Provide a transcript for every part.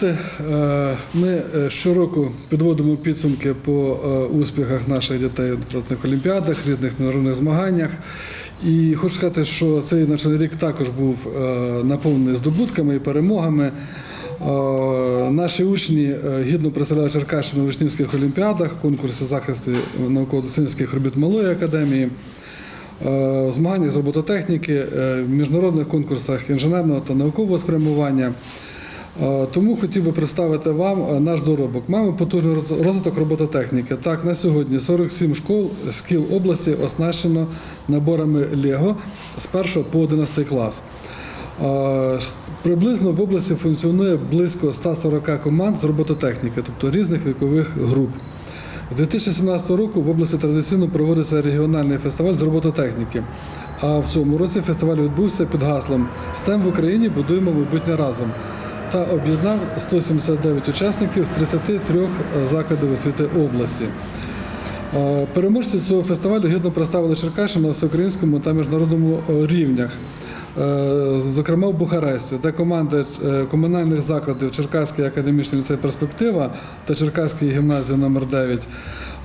Журналісти, е, ми е, щороку підводимо підсумки по е, успіхах наших дітей в олімпіадах, різних міжнародних змаганнях. І хочу сказати, що цей навчальний рік також був наповнений здобутками і перемогами. Наші учні гідно представляли Черкащину в учнівських олімпіадах, конкурсі захисту науково-доцільницьких робіт малої академії. В змаганнях з робототехніки, в міжнародних конкурсах інженерного та наукового спрямування. Е, Тому хотів би представити вам е, наш доробок. Маємо потужний роз- розвиток робототехніки. Так, на сьогодні 47 школ шкіл області оснащено наборами Лего з 1 по 11 клас. Е, Приблизно в області функціонує близько 140 команд з робототехніки, тобто різних вікових груп. З 2017 року в області традиційно проводиться регіональний фестиваль з робототехніки. А в цьому році фестиваль відбувся під гаслом «STEM в Україні будуємо майбутнє разом та об'єднав 179 учасників з 33 закладів освіти області. Е, Переможці цього фестивалю гідно представили Черкащину на всеукраїнському та міжнародному е, рівнях. Е, Зокрема, в Бухаресті, де команди е, комунальних закладів Черкаський академічний ліцей Перспектива та Черкаської гімназії номер 9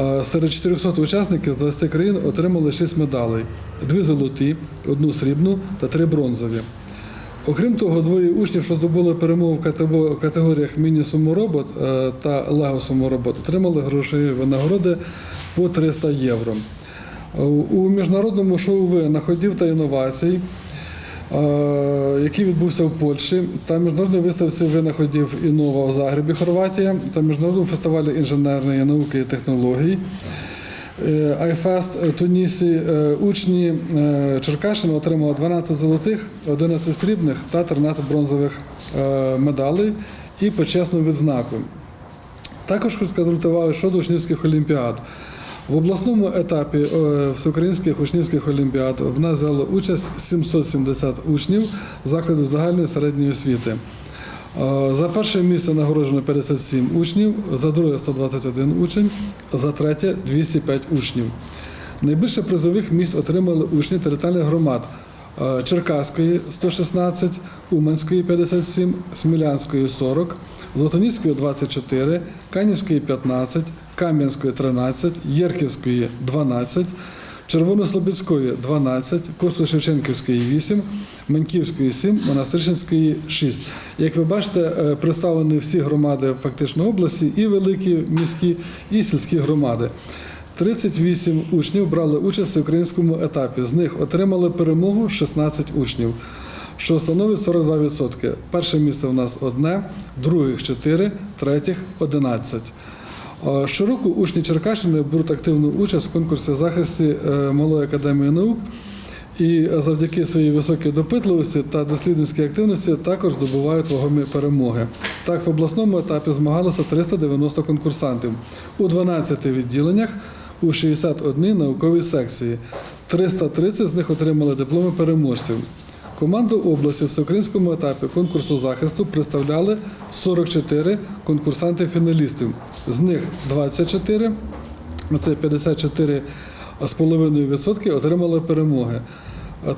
е, серед 400 учасників з 20 країн отримали 6 медалей: дві золоті, одну срібну та три бронзові. Окрім того, двоє учнів, що здобули перемогу в категоріях міні-суморобот е, та лего-суморобот, отримали грошові винагороди по 300 євро. Е, У міжнародному шоу винаходів та інновацій, е, який відбувся в Польщі, та міжнародній виставці винаходів Інова в Загребі, Хорватія, та міжнародному фестивалі інженерної науки і технологій. Айфест е, Тунісі е, учні е, Черкащини отримали 12 золотих, 11 срібних та 13 бронзових медалей і почесну відзнаку. Також хочу сказати увагу щодо учнівських олімпіад. В обласному етапі всеукраїнських учнівських олімпіад в нас взяло участь 770 учнів закладів загальної середньої освіти. Е, За перше місце нагороджено 57 учнів, за друге 121 учень, за третє 205 учнів. Найбільше призових місць отримали учні територіальних громад е, Черкаської 116, Уманської 57, Смілянської 40, Золотоніської 24, Канівської 15, Кам'янської 13, Єрківської 12, Червонослобідської 12, Косто-Шевченківської 8, Маньківської 7, Монастирчинської 6. Як ви бачите, е, представлені всі громади фактично області, і великі міські, і сільські громади. 38 учнів брали участь в українському етапі. З них отримали перемогу 16 учнів, що становить 42%. Перше місце в нас одне, других 4, третіх 11. Е, Щороку учні Черкащини беруть активну участь в конкурсі захисті е, Малої академії наук і завдяки своїй високій допитливості та дослідницькій активності також здобувають вагомі перемоги. Так, в обласному етапі змагалися 390 конкурсантів у 12 відділеннях у 61 науковій секції. 330 з них отримали дипломи переможців. Команду області в всеукраїнському етапі конкурсу захисту представляли 44 конкурсанти-фіналістів. З них 24, це 54,5% отримали перемоги.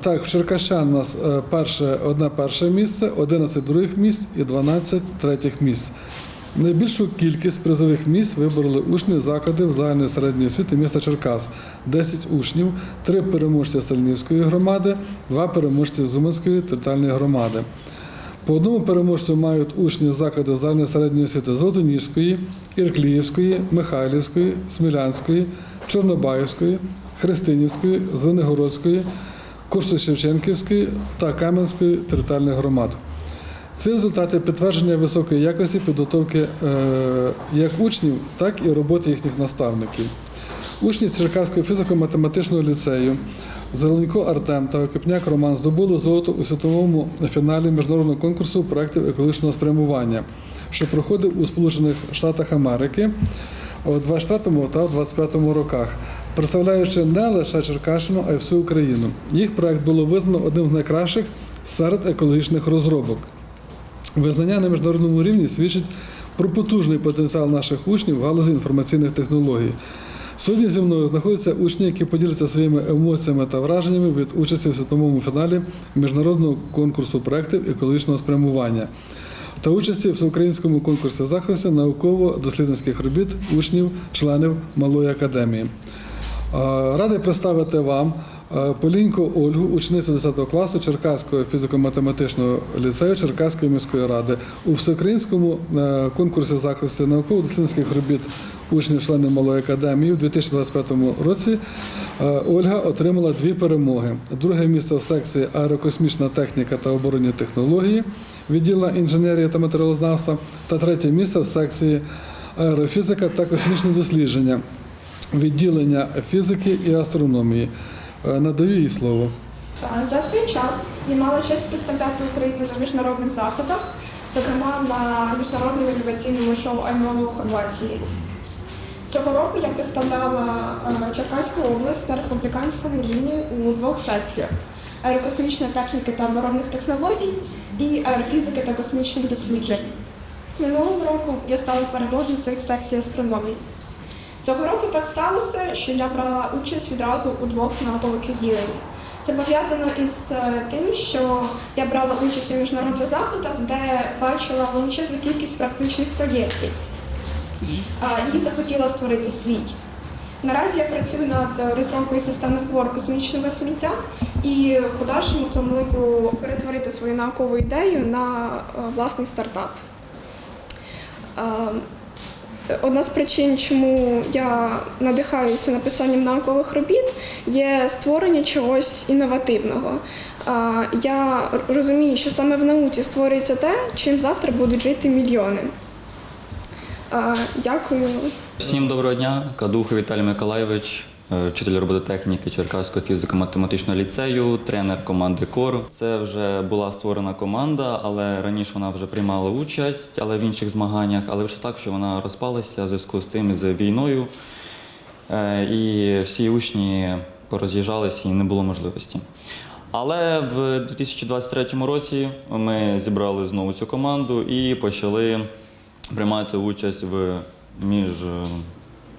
Так, в Черкащан у нас е, перше, одне перше місце, 11 других місць і 12 третіх місць. Найбільшу кількість призових місць вибороли учні закладів загальної середньої освіти міста Черкас 10 учнів, 3 переможці Сталінівської громади, 2 переможці Зуманської територіальної громади. По одному переможцю мають учні закладів загальної середньої освіти Золотоніжської, Іркліївської, Михайлівської, Смілянської, Чорнобаївської, Христинівської, Звенигородської, Курсо-Шевченківської та Кам'янської територіальних громад. Ці результати підтвердження високої якості підготовки е, як учнів, так і роботи їхніх наставників. Учні Черкаського фізико-математичного ліцею Зеленько Артем та Окипняк Роман здобули золото у світовому фіналі міжнародного конкурсу проєктів екологічного спрямування, що проходив у Сполучених Штатах Америки у 24 та 25 роках, представляючи не лише Черкащину, а й всю Україну. Їх проєкт було визнано одним з найкращих серед екологічних розробок. Визнання на міжнародному рівні свідчить про потужний потенціал наших учнів в галузі інформаційних технологій. Сьогодні зі мною знаходяться учні, які поділяться своїми емоціями та враженнями від участі в світовому фіналі міжнародного конкурсу проєктів екологічного спрямування. та участі в всеукраїнському конкурсі захисту науково-дослідницьких робіт учнів, членів Малої академії. Радий представити вам Полінько Ольгу, ученицю 10 класу Черкаського фізико-математичного ліцею Черкаської міської ради. У всеукраїнському е, конкурсі захисту науково-дослідницьких робіт учнів членів Малої академії у 2025 році е, Ольга отримала дві перемоги. Друге місце в секції аерокосмічна техніка та оборонні технології відділу інженерії та матеріалознавства та третє місце в секції аерофізика та космічні дослідження відділення фізики і астрономії. Е, Надаю їй слово. За цей час я мала честь представляти Україну на міжнародних заходах, зокрема на міжнародному інноваційному шоу АйМОВ у Хорватії. Цього року я представляла е, Черкаську область на республіканському рівні у двох секціях аерокосмічної техніки та оборонних технологій і аерофізики та космічних досліджень. Минулого року я стала переможницею секції астрономії. Цього року так сталося, що я брала участь відразу у двох наукових відділеннях. Це пов'язано із е, тим, що я брала участь у міжнародних заходах, де бачила величезну кількість практичних проєктів і захотіла створити свій. Наразі я працюю над розробкою системи збору космічного сміття і в подальшому планую перетворити свою наукову ідею на е, власний стартап. Одна з причин, чому я надихаюся написанням наукових робіт, є створення чогось інновативного. Я розумію, що саме в науці створюється те, чим завтра будуть жити мільйони. Дякую. Всім доброго дня. Кадухи, Віталій Миколайович, вчитель робототехніки Черкаського фізико-математичного ліцею, тренер команди КОР. Це вже була створена команда, але раніше вона вже приймала участь, але в інших змаганнях. Але вже так, що вона розпалася в зв'язку з тим з війною. Е, І всі учні пороз'їжджалися і не було можливості. Але в 2023 році ми зібрали знову цю команду і почали приймати участь в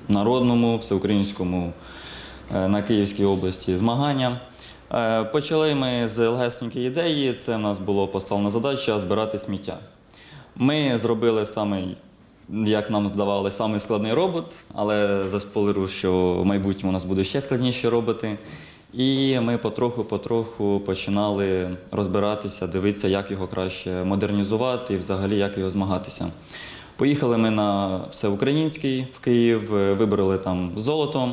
міжнародному, всеукраїнському е, на Київській області змагання. Е, Почали ми з легесенької ідеї. Це в нас було поставлена задача збирати сміття. Ми зробили самий, як нам здавалося, самий складний робот, але заспойлерую, що в майбутньому у нас будуть ще складніші роботи. І ми потроху-потроху починали розбиратися, дивитися, як його краще модернізувати і взагалі як його змагатися. Поїхали ми на всеукраїнський в Київ, е, вибрали там золото,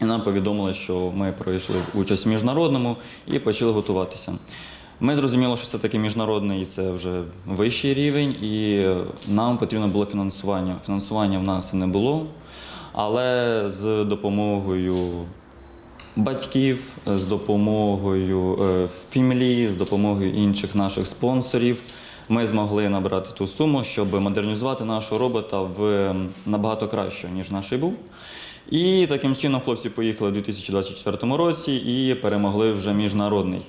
і нам повідомили, що ми пройшли участь в міжнародному і почали готуватися. Ми зрозуміли, що це таки міжнародний і це вже вищий рівень, і нам потрібно було фінансування. Фінансування в нас не було, але з допомогою батьків, з допомогою е, фімлі, з допомогою інших наших спонсорів. Ми змогли набрати ту суму, щоб модернізувати нашого робота в набагато краще, ніж наш був. І таким чином хлопці поїхали у 2024 році і перемогли вже міжнародний.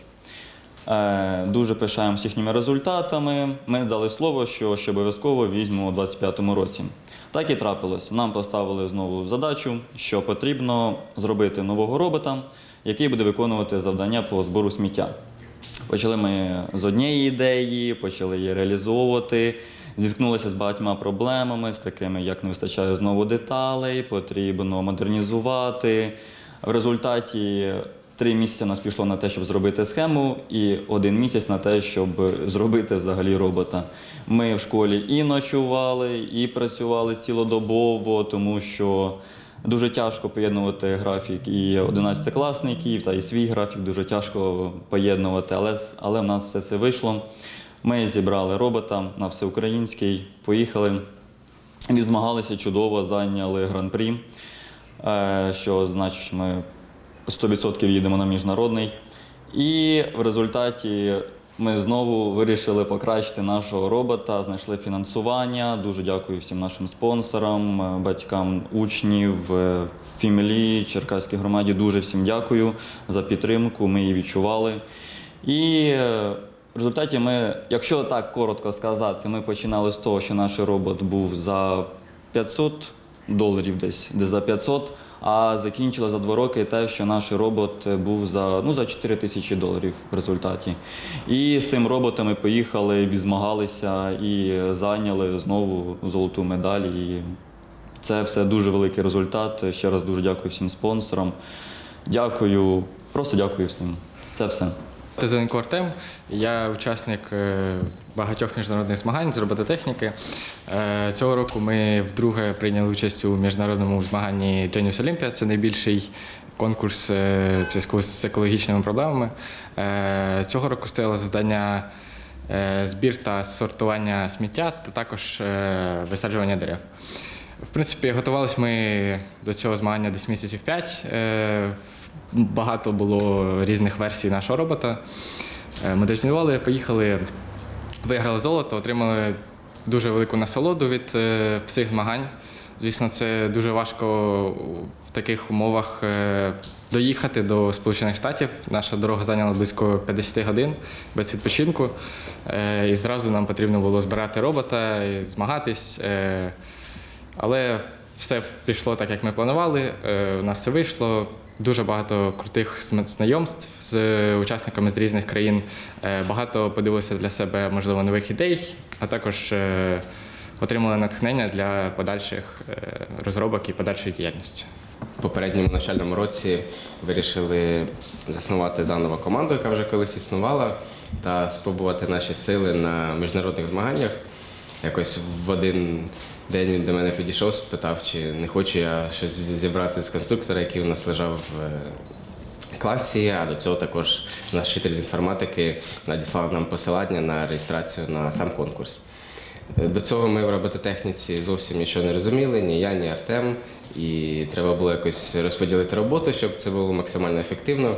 Е, Дуже пишаємося їхніми результатами. Ми дали слово, що ще обов'язково візьмемо у 2025 році. Так і трапилось. Нам поставили знову задачу, що потрібно зробити нового робота, який буде виконувати завдання по збору сміття. Почали ми з однієї ідеї, почали її реалізовувати. Зіткнулися з багатьма проблемами, з такими, як не вистачає знову деталей, потрібно модернізувати. В результаті три місяці нас пішло на те, щоб зробити схему, і один місяць на те, щоб зробити взагалі робота. Ми в школі і ночували, і працювали цілодобово, тому що дуже тяжко поєднувати графік і 11-класників, та і свій графік дуже тяжко поєднувати, але, але в нас все це вийшло. Ми зібрали робота на всеукраїнський, поїхали, відзмагалися чудово, зайняли гран-прі, е, що значить, що ми 100% їдемо на міжнародний. І в результаті ми знову вирішили покращити нашого робота, знайшли фінансування. Дуже дякую всім нашим спонсорам, е, батькам учнів, е, фімілі, Черкаській громаді. Дуже всім дякую за підтримку. Ми її відчували. І в результаті ми, якщо так коротко сказати, ми починали з того, що наш робот був за 500 доларів десь, десь за 500, а закінчили за два роки те, що наш робот був за, ну, за 4 тисячі доларів в результаті. І з цим роботом ми поїхали, відзмагалися і зайняли знову золоту медаль. І це все дуже великий результат. Ще раз дуже дякую всім спонсорам. Дякую, просто дякую всім. Це все. Тезенко Артем, я учасник е, багатьох міжнародних змагань з робототехніки. Е, цього року ми вдруге прийняли участь у міжнародному змаганні Genius Olympia. Це найбільший конкурс е, в зв'язку з екологічними проблемами. Цього року стояло завдання збір та сортування сміття, та також висаджування дерев. В принципі, готувалися ми до цього змагання десь місяців 5. Багато було різних версій нашого робота. Е, Модернізували, поїхали, виграли золото, отримали дуже велику насолоду від е, всіх змагань. Звісно, це дуже важко в таких умовах е, доїхати до Сполучених Штатів. Наша дорога зайняла близько 50 годин без відпочинку. І зразу нам потрібно було збирати робота, змагатись. Але все пішло так, як ми планували. Е, У нас все вийшло. Дуже багато крутих знайомств з учасниками з різних країн. Е, Багато подивилися для себе, можливо, нових ідей, а також е, отримали натхнення для подальших е, розробок і подальшої діяльності. В попередньому навчальному році вирішили заснувати заново команду, яка вже колись існувала, та спробувати наші сили на міжнародних змаганнях. Якось в один день він до мене підійшов, спитав, чи не хочу я щось зібрати з конструктора, який у нас лежав в е, класі. А до цього також наш вчитель з інформатики надіслав нам посилання на реєстрацію на сам конкурс. До цього ми в робототехніці зовсім нічого не розуміли, ні я, ні Артем. І треба було якось розподілити роботу, щоб це було максимально ефективно.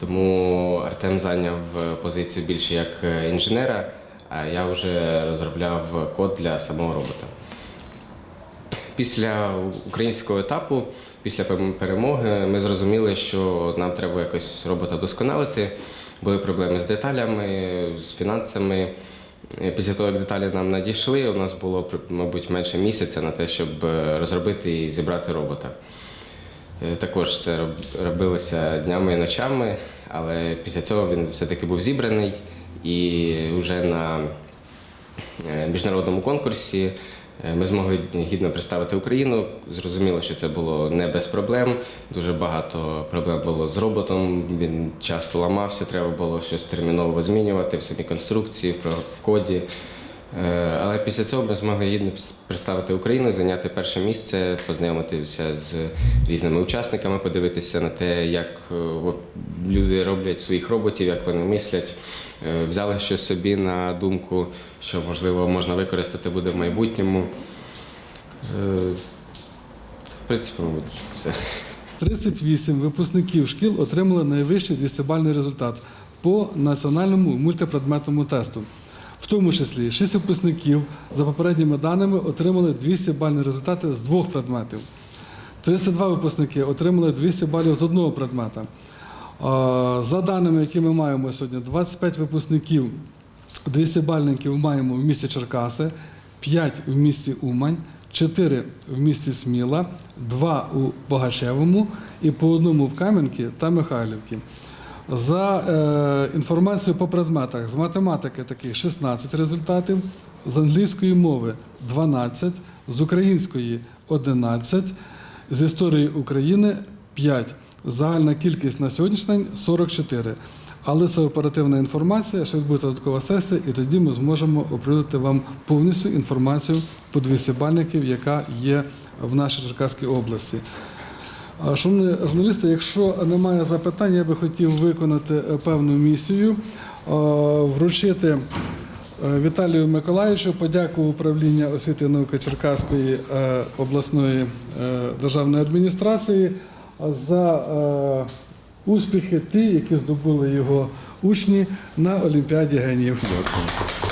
Тому Артем зайняв позицію більше як інженера, я вже розробляв код для самого робота. Після українського етапу, після перемоги, ми зрозуміли, що нам треба якось робота досконалити. Були проблеми з деталями, з фінансами. Після того, як деталі нам надійшли, у нас було, мабуть, менше місяця на те, щоб е, розробити і зібрати робота. Е, Також це робилося днями і ночами, але після цього він все-таки був зібраний і вже на е, міжнародному конкурсі е, ми змогли гідно представити Україну. Зрозуміло, що це було не без проблем. Дуже багато проблем було з роботом. Він часто ламався, треба було щось терміново змінювати в самій конструкції, в коді. Е, Але після цього ми змогли гідно представити Україну, зайняти перше місце, познайомитися з різними учасниками, подивитися на те, як е, люди роблять своїх роботів, як вони мислять. Е, Взяли щось собі на думку, що можливо можна використати буде в майбутньому. В принципі, мабуть, все. 38 випускників шкіл отримали найвищий 200-бальний результат по національному мультипредметному тесту. Тому числі 6 випускників, за попередніми даними, отримали 200-бальні результати з двох предметів. 32 випускники отримали 200 балів з одного предмета. За даними, які ми маємо сьогодні, 25 випускників 200-бальників маємо в місті Черкаси, 5 в місті Умань, 4 в місті Сміла, 2 у Богачевому і по одному в Кам'янці та Михайлівці. За е, інформацією по предметах, з математики таких 16 результатів, з англійської мови 12, з української 11, з історії України 5. Загальна кількість на сьогоднішній день 44. Але це оперативна інформація, ще відбудеться додаткова сесія, і тоді ми зможемо оприлюднити вам повністю інформацію по 200 бальників, яка є в нашій Черкаській області. Шановні журналісти, якщо немає запитань, я би хотів виконати е, певну місію, вручити е, Віталію Миколаївичу подяку управління освіти і науки Черкаської е, обласної державної адміністрації за успіхи ті, які здобули його учні на Олімпіаді генів. Дякую.